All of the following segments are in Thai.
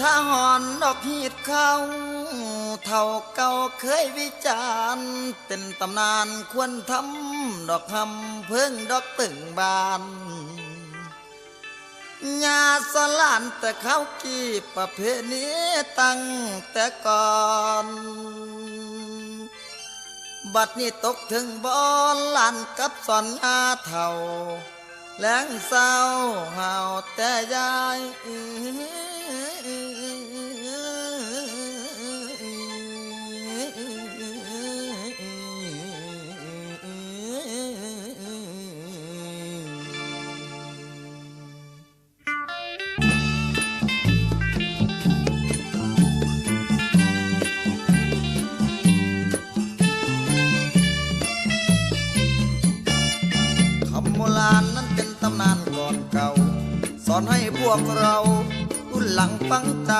ถ้าหอนดอกหีดเข้า เท่าเก่าเคยวิจารณ์เป็นตำนานควรทำดอกคำเพิ่งดอกตึงบานยาสลานแต่เขากี่ประเพณีตั้งแต่ก่อนบัดนี้ตกถึงบอนลานกับสอนงาเท่า แหลงเศร้าเห่าแต่ยาย อนให้พวกเรารุ่นหลังฟังใจ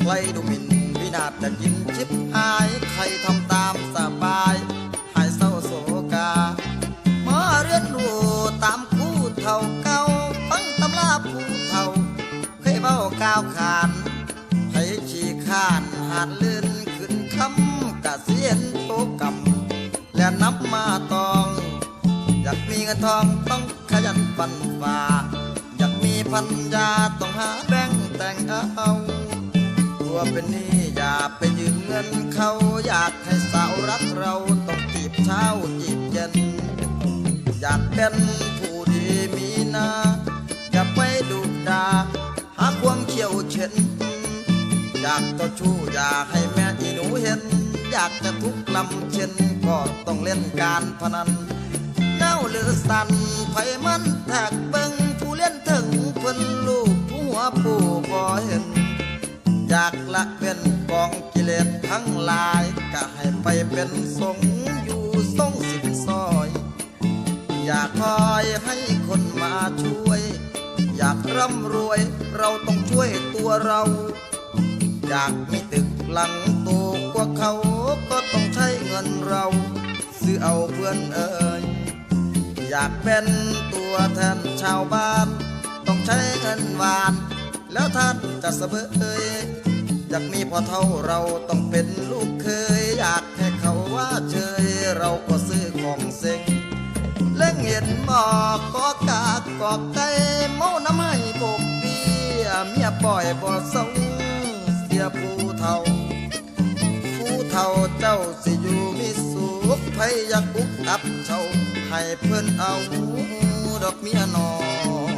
ใครดูหมิ่นวินาศจะยินชิบหาย ใครทำตามสบาย หายเศร้าโศกา มาเรียนรู้ตามคู่เท่าเก่าฟังตำราผู้เท่า เคยเบ้าก้าวขานให้ขี้ข้านหาดลื่นขึ้นคำกะเสียนโตกำและนับมาตอง อยากมีเงินทองต้องขยันฟันฝ่า พันยาต้องหาแบ่งแต่งเอาตัวเป็นนี้อย่าไปยืมเงินเขาอยากให้สาวรักเราต้องจีบเช้าจีบเย็น อยากเป็นผู้ดีมีนาอย่าไปดุดาหาความเขียวเช่นอยากเจ้าชู้อยากให้แม่อีหนูเห็น อยากจะทุกลำเช่นก็ต้องเล่นการพนันเน่าหรือสันไผมันแทกเบิง ผู้หัวผู้บ่เห็น อยากละเป็นกองกิเลสทั้งหลาย ก็ให้ไปเป็นสงฆ์อยู่ทรงสิบซอย อยากคอยให้คนมาช่วย อยากร่ำรวยเราต้องช่วยตัวเรา อยากมีตึกหลังโตกว่าเขาก็ต้องใช้เงินเรา ซื้อเอาเพื่อนเอ่ยอยากเป็นตัวแทนชาวบ้าน ต้องใช้เงินหวาน แล้วท่านจะเสบเอยอยากมีพอเท่าเราต้องเป็นลูกเคย อยากให้เขาว่าเชยเราก็ซื้อของเซ็งเล่งเห็นบอกก็กากกอกไก่เมาน้ำให้บกเบียเมียปล่อยบ่เศร้าเสียผู้เท่า ผู้เท่าเจ้าสิอยู่มีสุขไผอยากอุกอับเช่าให้เพิ่อนเอาดอกเมียนอย